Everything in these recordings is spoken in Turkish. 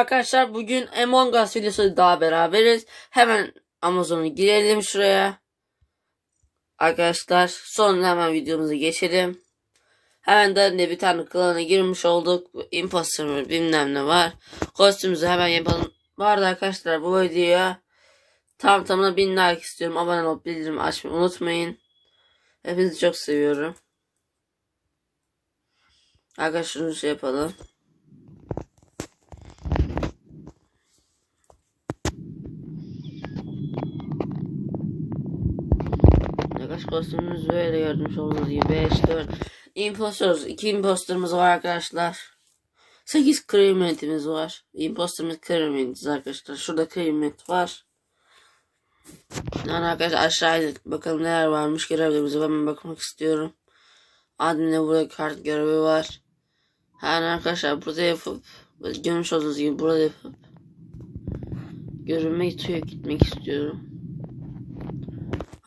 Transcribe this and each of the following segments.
Arkadaşlar bugün Among Us videosu daha beraberiz. Hemen Amazon'a girelim şuraya. Arkadaşlar sonra hemen videomuza geçelim. Hemen de bir tane klana girmiş olduk. Imposter bilmem ne var. Kostümümüzü hemen yapalım. Bu arada arkadaşlar bu videoya tam tamına 1000 like istiyorum. Abone olup bildirim açmayı unutmayın. Hepinizi çok seviyorum. Arkadaşlar şunu şey yapalım. Arkadaş kostümümüz böyle gördüğünüz olduğunuz gibi 5 4 impostoruz. 2 impostorumuz var arkadaşlar. 8 kriminalimiz var. Impostorumuz kriminaliz arkadaşlar. Şurada kriminalit var. Yani arkadaşlar aşağıya bakalım neler varmış görevlerimize ben bakmak istiyorum. Admin'de burada kart görevi var. Yani arkadaşlar burada yapıp görmüş olduğunuz gibi burada yapıp görünmek istiyor gitmek istiyorum.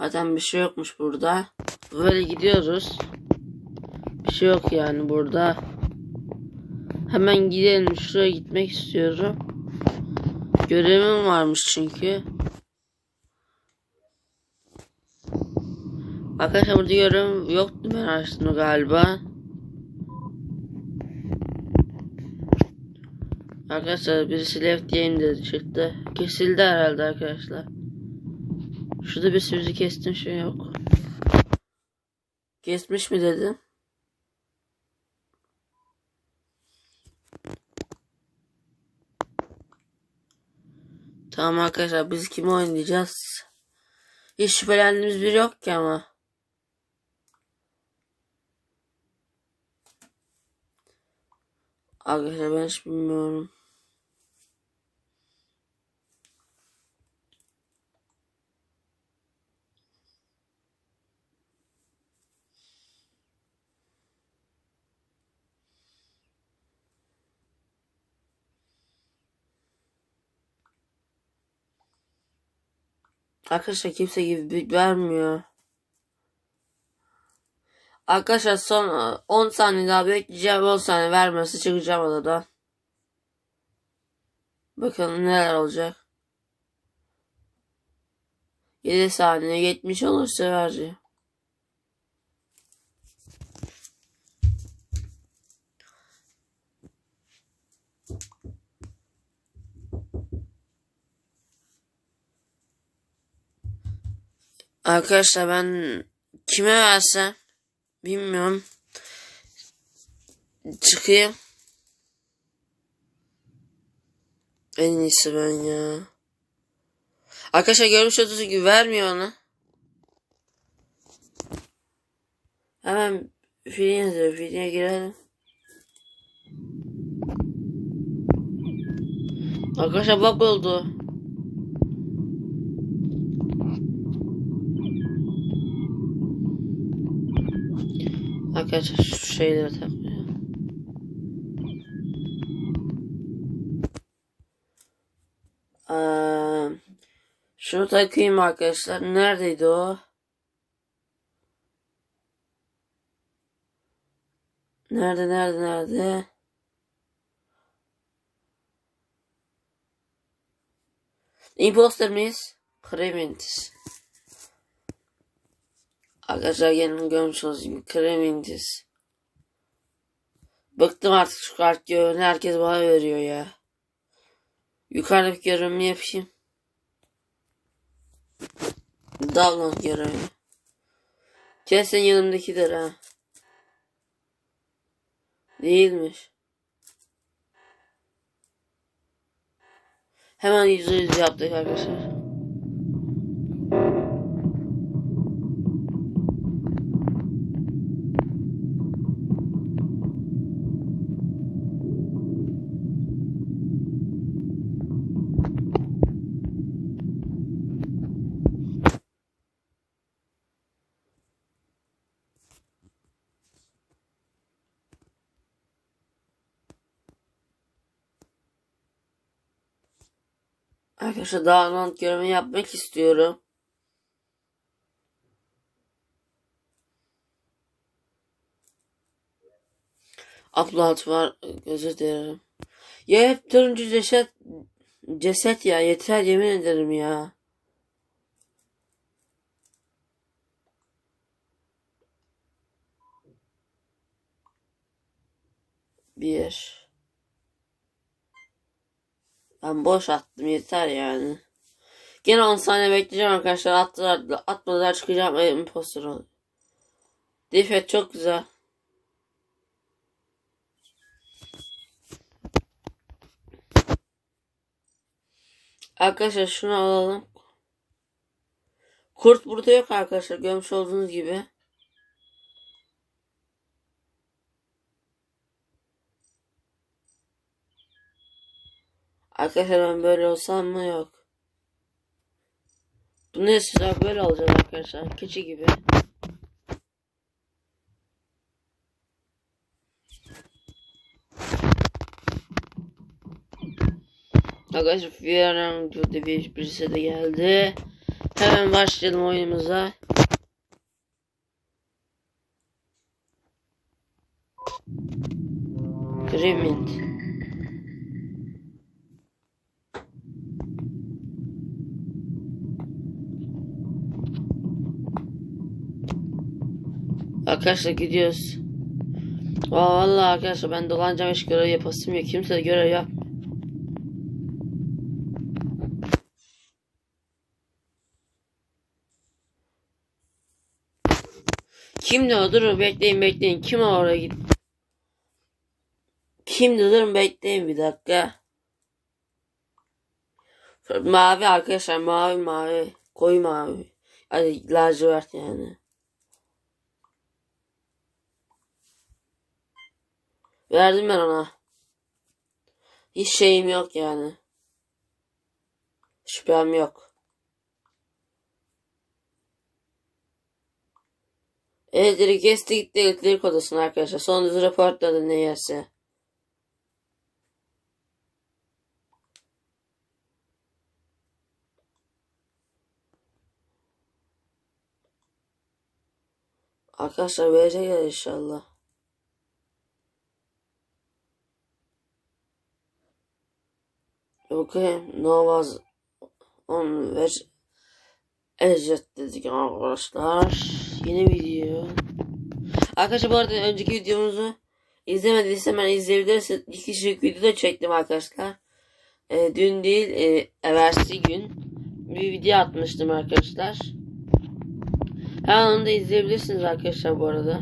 Zaten bir şey yokmuş burada. Böyle gidiyoruz. Bir şey yok yani burada. Hemen gidelim. Şuraya gitmek istiyorum. Görevim varmış çünkü. Arkadaşlar burada görevim yoktu ben açtım galiba. Arkadaşlar birisi left game dedi çıktı. Kesildi herhalde arkadaşlar. Şurada bir sürücü kestim şey yok. Kesmiş mi dedim. Tamam arkadaşlar biz kimi oynayacağız? Hiç şüphelendiğimiz biri yok ki ama. Arkadaşlar ben hiç bilmiyorum. Arkadaşlar kimse gibi vermiyor. Arkadaşlar son 10 saniye daha bekleyeceğim. 10 saniye vermesi çıkacağım odadan. Bakalım neler olacak. 7 saniye 70 olursa vereceğim. Arkadaşlar ben kime versem bilmiyorum. Çıkayım. En iyisi ben ya. Arkadaşlar görmüş olduğunuz gibi vermiyor ona. Hemen film yazıyor. Filme girelim. Arkadaşlar bak oldu. Arkadaşlar şu şeyleri takmıyor. Ee, şunu takayım arkadaşlar. Neredeydi o? Nerede nerede nerede? Imposter miyiz? Krementis. Arkadaşlar yeni görmüş olduğunuz gibi Krementis. Bıktım artık şu kart görevini herkes bana veriyor ya. Yukarıdaki görevimi yapayım. Download görevi. Kesin yanımdakidir ha. Değilmiş. Hemen yüzde yüz yaptık arkadaşlar. Arkadaşlar download görevini yapmak istiyorum. Upload var. Özür dilerim. Ya hep turuncu ceset ceset ya yeter yemin ederim ya. Bir. Ben boş attım yeter yani. Gene 10 saniye bekleyeceğim arkadaşlar. Attılar, atmadılar çıkacağım. İmposter ol. Difet çok güzel. Arkadaşlar şunu alalım. Kurt burada yok arkadaşlar. Görmüş olduğunuz gibi. Arkadaşlar ben böyle olsam mı yok. Bu ne size böyle olacak arkadaşlar. Keçi gibi. Arkadaşlar Fiyaran burada bir birisi de geldi. Hemen başlayalım oyunumuza. Grimint. Arkadaşlar gidiyoruz. Vallahi arkadaşlar ben dolanacağım hiç görev yapasım yok. Kimse de görev yap. Kimdi o? Durun bekleyin bekleyin. Kim oraya git? Kimdi? Durun bekleyin bir dakika. Mavi arkadaşlar mavi mavi. Koyu mavi. Hadi lacivert yani. Verdim ben ona. Hiç şeyim yok yani. Şüphem yok. Elektrik kesti gitti elektrik odasına arkadaşlar. Son hızı raportladı neyse. Arkadaşlar verecekler inşallah. Bakayım Novaz on ver Ecet dedik arkadaşlar. Yeni video. Arkadaşlar bu arada önceki videomuzu izlemediysem ben izleyebilirsiniz. İki kişilik video da çektim arkadaşlar. Ee, dün değil, e, evvelsi gün bir video atmıştım arkadaşlar. Hemen onu da izleyebilirsiniz arkadaşlar bu arada.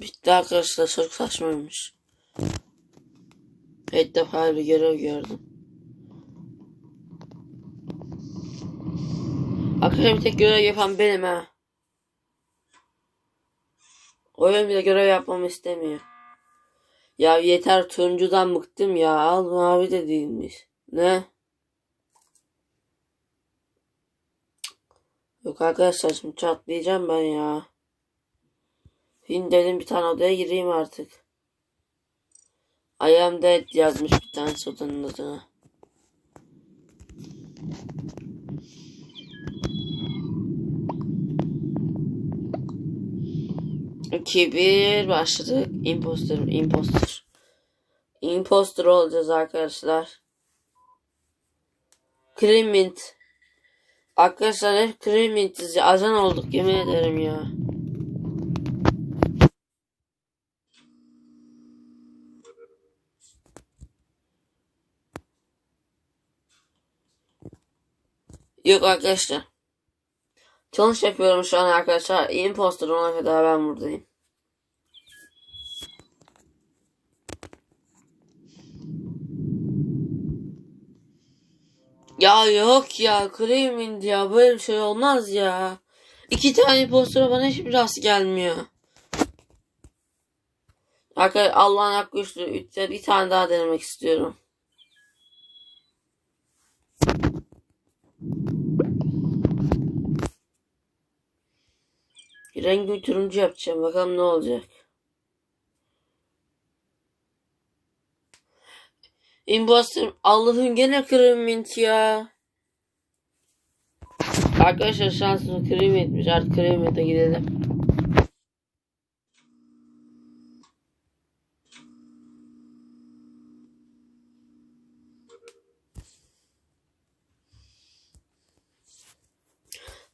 Bitti arkadaşlar çok saçmaymış. İlk defa bir görev gördüm. Arkadaşlar bir tek görev yapan benim ha. Oyun bile görev yapmamı istemiyor. Ya yeter turuncudan bıktım ya. Al mavi de değilmiş. Ne? Yok arkadaşlar şimdi çatlayacağım ben ya. Şimdi dedim bir tane odaya gireyim artık. I am dead yazmış bir tane odanın adına. İki bir başladık. Imposter, imposter. Imposter olacağız arkadaşlar. Clement. Arkadaşlar hep Clement'iz. Ajan olduk yemin ederim ya. Yok arkadaşlar. Challenge yapıyorum şu an arkadaşlar. Imposter ona kadar ben buradayım. Ya yok ya Clement ya böyle bir şey olmaz ya. İki tane impostora bana hiçbir rast gelmiyor. Arkadaşlar Allah'ın hakkı üçlü. Bir tane daha denemek istiyorum. Rengi turuncu yapacağım. Bakalım ne olacak. Imposter Allah'ım gene kremint ya. Arkadaşlar şansımı krem etmiş. Artık kremete gidelim.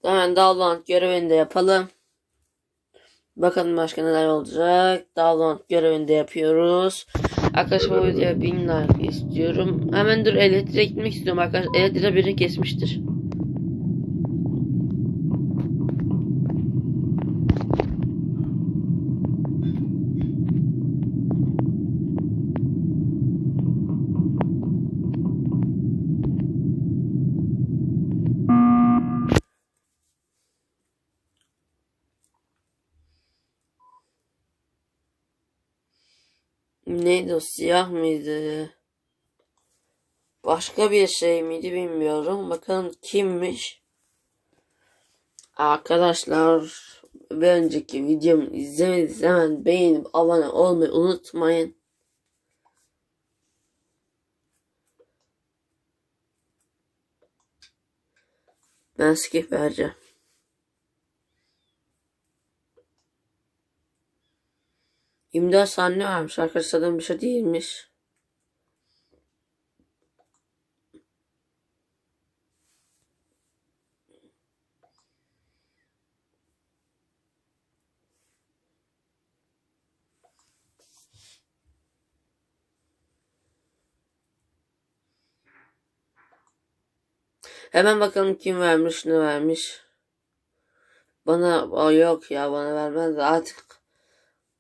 Hemen download görevini de yapalım. Bakalım başka neler olacak. Download görevini de yapıyoruz. Arkadaşlar bu videoya 1000 like istiyorum. Hemen dur elektriğe gitmek istiyorum arkadaşlar. Elektriğe biri kesmiştir. Neydi o siyah mıydı? Başka bir şey miydi bilmiyorum. Bakalım kimmiş? Arkadaşlar bir önceki videomu izlemediyseniz hemen beğenip abone olmayı unutmayın. Ben skip vereceğim. İmdat sahne varmış. Arkadaşlardan bir şey değilmiş. Hemen bakalım kim vermiş ne vermiş. Bana o yok ya bana vermez artık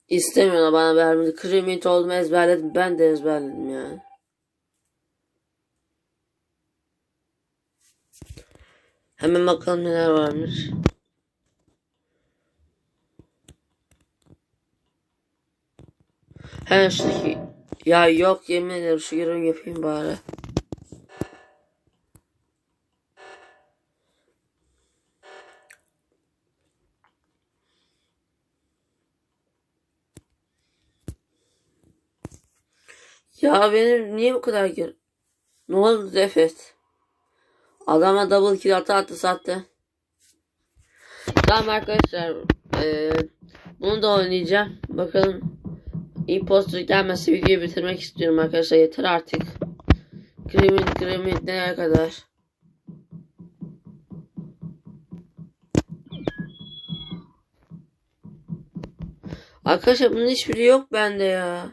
istemiyorlar bana vermedi. Kremit olduğumu ezberledim. Ben de ezberledim yani. Hemen bakalım neler varmış. Hemen şuradaki ya yok yemin ederim şu görevi yapayım bari. Ya benim niye bu kadar gör... Ne oldu Defet? Adama double kill atı attı sattı. Tamam arkadaşlar. eee, bunu da oynayacağım. Bakalım. Imposter gelmezse videoyu bitirmek istiyorum arkadaşlar. Yeter artık. Kremit kremit nereye kadar? Arkadaşlar bunun hiçbiri yok bende ya.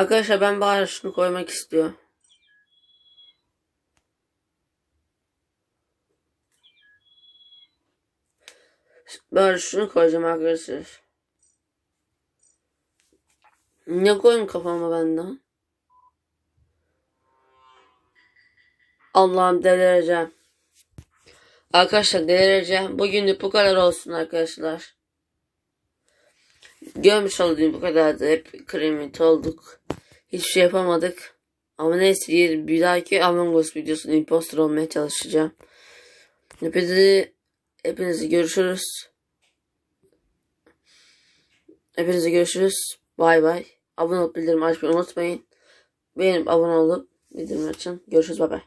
Arkadaşlar ben bari şunu koymak istiyorum. Bari şunu koyacağım arkadaşlar. Ne koyayım kafama benden? Allah'ım delireceğim. Arkadaşlar delireceğim. Bugünlük bu kadar olsun arkadaşlar. Görmüş olduğum bu kadardı. Hep kremit olduk. Hiçbir şey yapamadık. Ama neyse bir, dahaki Among Us videosunda imposter olmaya çalışacağım. Hepinizi, hepinizi görüşürüz. Hepinize görüşürüz. Bay bay. Abone olup bildirim açmayı unutmayın. Beğenip abone olup bildirim açın. Görüşürüz. Bay bay.